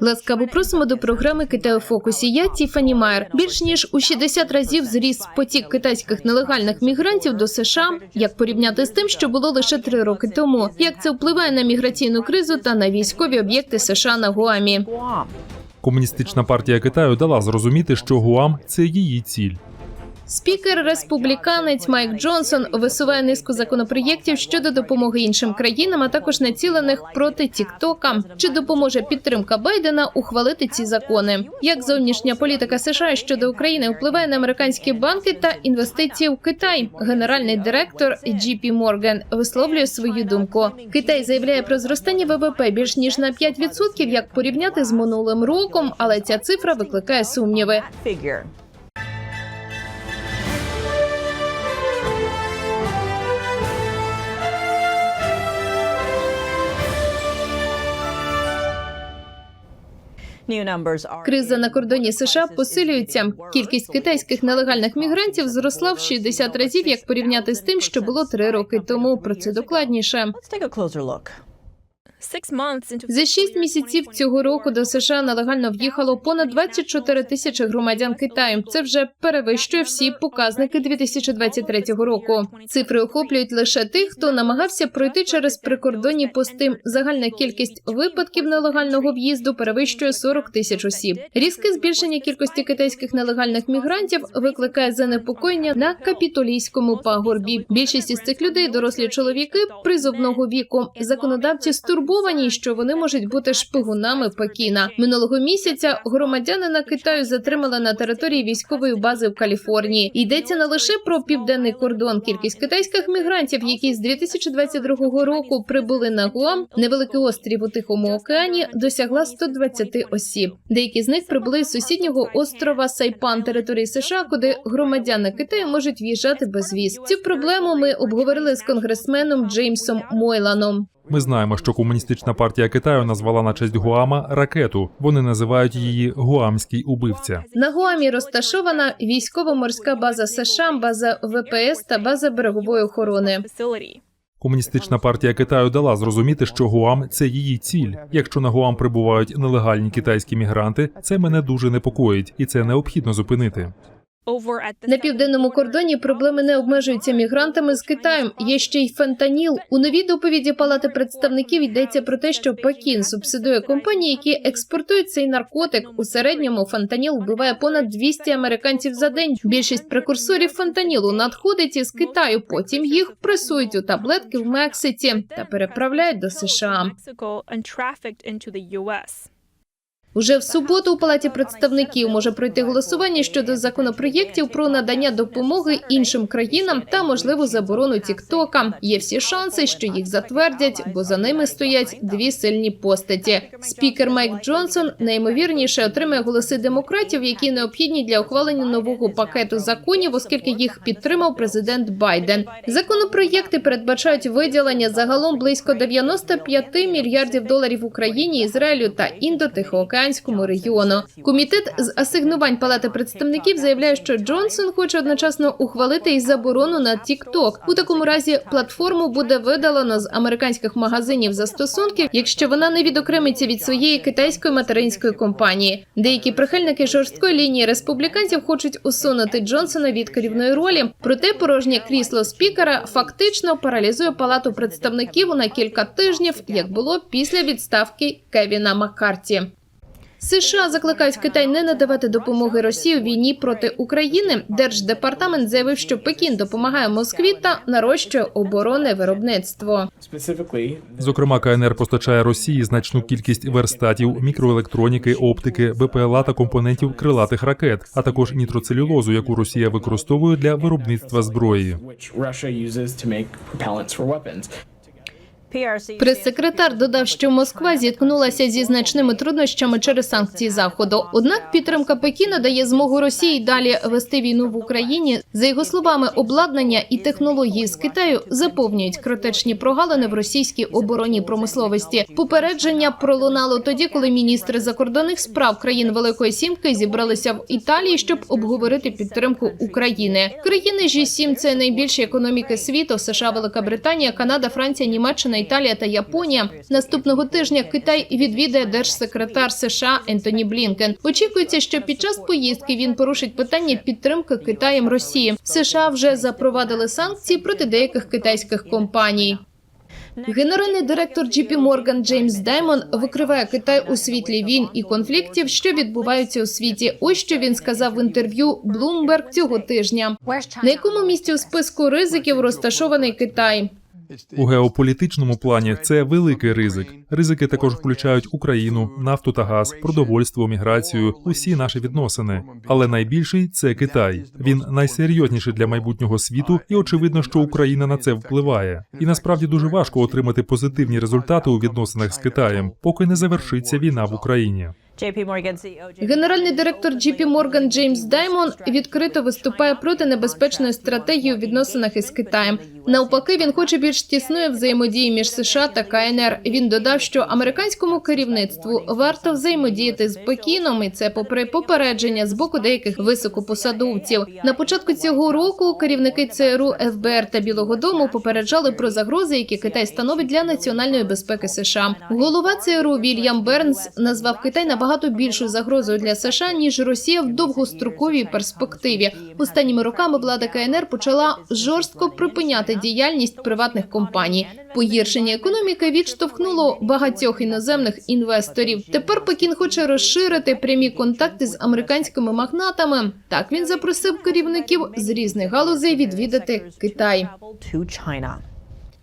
Ласкаво просимо до програми Китай у фокусі. Я Тіфані Майер. Більш ніж у 60 разів зріс потік китайських нелегальних мігрантів до США. Як порівняти з тим, що було лише три роки тому? Як це впливає на міграційну кризу та на військові об'єкти США на Гуамі? Комуністична партія Китаю дала зрозуміти, що Гуам це її ціль. Спікер республіканець Майк Джонсон висуває низку законопроєктів щодо допомоги іншим країнам, а також націлених проти Тіктока. Чи допоможе підтримка Байдена ухвалити ці закони? Як зовнішня політика США щодо України впливає на американські банки та інвестиції в Китай? Генеральний директор JP Morgan висловлює свою думку. Китай заявляє про зростання ВВП більш ніж на 5%, як порівняти з минулим роком, але ця цифра викликає сумніви. Криза на кордоні США посилюється. Кількість китайських нелегальних мігрантів зросла в 60 разів, як порівняти з тим, що було три роки тому. Про це докладніше. За шість місяців цього року до США нелегально в'їхало понад 24 тисячі громадян Китаю. Це вже перевищує всі показники 2023 року. Цифри охоплюють лише тих, хто намагався пройти через прикордонні пости. Загальна кількість випадків нелегального в'їзду перевищує 40 тисяч осіб. Різке збільшення кількості китайських нелегальних мігрантів викликає занепокоєння на капітолійському пагорбі. Більшість із цих людей дорослі чоловіки призовного віку. Законодавці стурбовані, що вони можуть бути шпигунами Пекіна. Минулого місяця громадянина Китаю затримали на території військової бази в Каліфорнії. Йдеться не лише про південний кордон. Кількість китайських мігрантів, які з 2022 року прибули на Гуам, невеликий острів у Тихому океані, досягла 120 осіб. Деякі з них прибули з сусіднього острова Сайпан, території США, куди громадяни Китаю можуть в'їжджати без віз. Цю проблему ми обговорили з конгресменом Джеймсом Мойланом. Ми знаємо, що комуністична партія Китаю назвала на честь Гуама ракету. Вони називають її Гуамський убивця. На Гуамі розташована військово-морська база США, база ВПС та база берегової охорони. Комуністична партія Китаю дала зрозуміти, що Гуам це її ціль. Якщо на Гуам прибувають нелегальні китайські мігранти, це мене дуже непокоїть, і це необхідно зупинити. На південному кордоні проблеми не обмежуються мігрантами з Китаєм. Є ще й фентаніл. У новій доповіді Палати представників йдеться про те, що Пекін субсидує компанії, які експортують цей наркотик. У середньому фентаніл вбиває понад 200 американців за день. Більшість прекурсорів фентанілу надходить із Китаю. Потім їх пресують у таблетки в Мексиці та переправляють до США. Уже в суботу у палаті представників може пройти голосування щодо законопроєктів про надання допомоги іншим країнам та можливу заборону Тіктока. Є всі шанси, що їх затвердять, бо за ними стоять дві сильні постаті. Спікер Майк Джонсон найімовірніше отримає голоси демократів, які необхідні для ухвалення нового пакету законів, оскільки їх підтримав президент Байден. Законопроєкти передбачають виділення загалом близько 95 мільярдів доларів Україні, Ізраїлю та індотихоокеанському регіону. Комітет з асигнувань Палати представників заявляє, що Джонсон хоче одночасно ухвалити і заборону на TikTok. У такому разі платформу буде видалено з американських магазинів застосунків, якщо вона не відокремиться від своєї китайської материнської компанії. Деякі прихильники жорсткої лінії республіканців хочуть усунути Джонсона від керівної ролі. Проте порожнє крісло спікера фактично паралізує палату представників на кілька тижнів, як було після відставки Кевіна Маккарті. США закликають Китай не надавати допомоги Росії у війні проти України. Держдепартамент заявив, що Пекін допомагає Москві та нарощує оборонне виробництво. Зокрема, КНР постачає Росії значну кількість верстатів, мікроелектроніки, оптики, БПЛА та компонентів крилатих ракет, а також нітроцелюлозу, яку Росія використовує для виробництва зброї. Прес-секретар додав, що Москва зіткнулася зі значними труднощами через санкції заходу. Однак підтримка Пекіна дає змогу Росії далі вести війну в Україні. За його словами, обладнання і технології з Китаю заповнюють критичні прогалини в російській оборонній промисловості. Попередження пролунало тоді, коли міністри закордонних справ країн Великої Сімки зібралися в Італії, щоб обговорити підтримку України. Країни G7 – це найбільші економіки світу: США, Велика Британія, Канада, Франція, Німеччина, Італія та Японія. Наступного тижня Китай відвідає держсекретар США Ентоні Блінкен. Очікується, що під час поїздки він порушить питання підтримки Китаєм Росії. США вже запровадили санкції проти деяких китайських компаній. Генеральний директор JP Morgan Джеймс Даймон викриває Китай у світлі війн і конфліктів, що відбуваються у світі. Ось що він сказав в інтерв'ю Bloomberg цього тижня. На якому місці у списку ризиків розташований Китай? У геополітичному плані це великий ризик. Ризики також включають Україну, нафту та газ, продовольство, міграцію, усі наші відносини. Але найбільший це Китай. Він найсерйозніший для майбутнього світу, і очевидно, що Україна на це впливає. І насправді дуже важко отримати позитивні результати у відносинах з Китаєм, поки не завершиться війна в Україні. Jim Генеральний директор JP Morgan Джеймс Даймон відкрито виступає проти небезпечної стратегії у відносинах із Китаєм. Навпаки, він хоче більш тісної взаємодії між США та КНР. Він додав, що американському керівництву варто взаємодіяти з Пекіном, і це попри попередження з боку деяких високопосадовців. На початку цього року керівники ЦРУ, ФБР та Білого Дому попереджали про загрози, які Китай становить для національної безпеки США. Голова ЦРУ Вільям Бернс назвав Китай набагато більшою загрозою для США ніж Росія в довгостроковій перспективі. Останніми роками влада КНР почала жорстко припиняти діяльність приватних компаній. Погіршення економіки відштовхнуло багатьох іноземних інвесторів. Тепер Пекін хоче розширити прямі контакти з американськими магнатами. Так він запросив керівників з різних галузей відвідати Китай.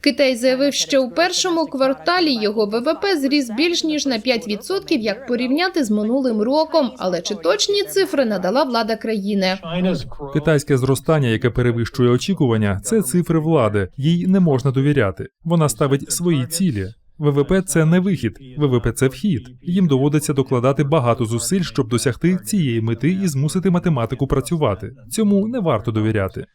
Китай заявив, що у першому кварталі його ВВП зріс більш ніж на 5%, як порівняти з минулим роком. Але чи точні цифри надала влада країни? Китайське зростання, яке перевищує очікування, це цифри влади. Їй не можна довіряти. Вона ставить свої цілі. ВВП це не вихід, ВВП це вхід. Їм доводиться докладати багато зусиль, щоб досягти цієї мети і змусити математику працювати. Цьому не варто довіряти.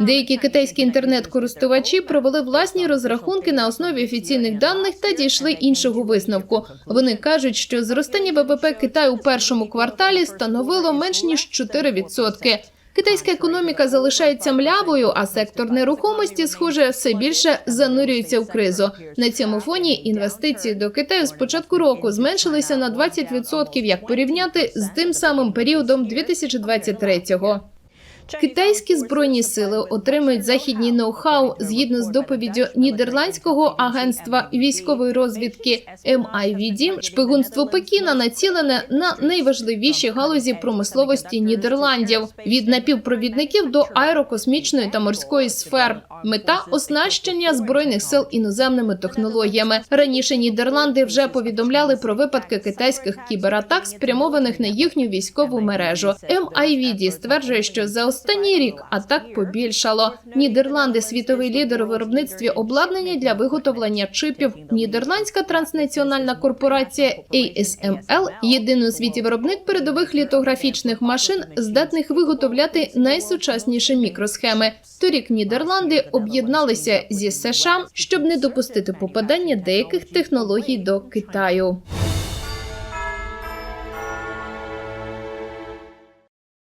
Деякі китайські інтернет-користувачі провели власні розрахунки на основі офіційних даних та дійшли іншого висновку. Вони кажуть, що зростання ВВП Китаю у першому кварталі становило менш ніж 4%. Китайська економіка залишається млявою, а сектор нерухомості, схоже, все більше занурюється в кризу. На цьому фоні інвестиції до Китаю з початку року зменшилися на 20%, як порівняти з тим самим періодом 2023-го. Китайські збройні сили отримують західні ноу-хау згідно з доповіддю нідерландського агентства військової розвідки MIVD. Шпигунство Пекіна націлене на найважливіші галузі промисловості Нідерландів від напівпровідників до аерокосмічної та морської сфер. Мета оснащення збройних сил іноземними технологіями. Раніше Нідерланди вже повідомляли про випадки китайських кібератак, спрямованих на їхню військову мережу. MIVD стверджує, що за останній рік атак побільшало. Нідерланди світовий лідер у виробництві обладнання для виготовлення чипів. Нідерландська транснаціональна корпорація ASML – єдиний у світі виробник передових літографічних машин, здатних виготовляти найсучасніші мікросхеми. Торік Нідерланди об'єдналися зі США, щоб не допустити попадання деяких технологій до Китаю.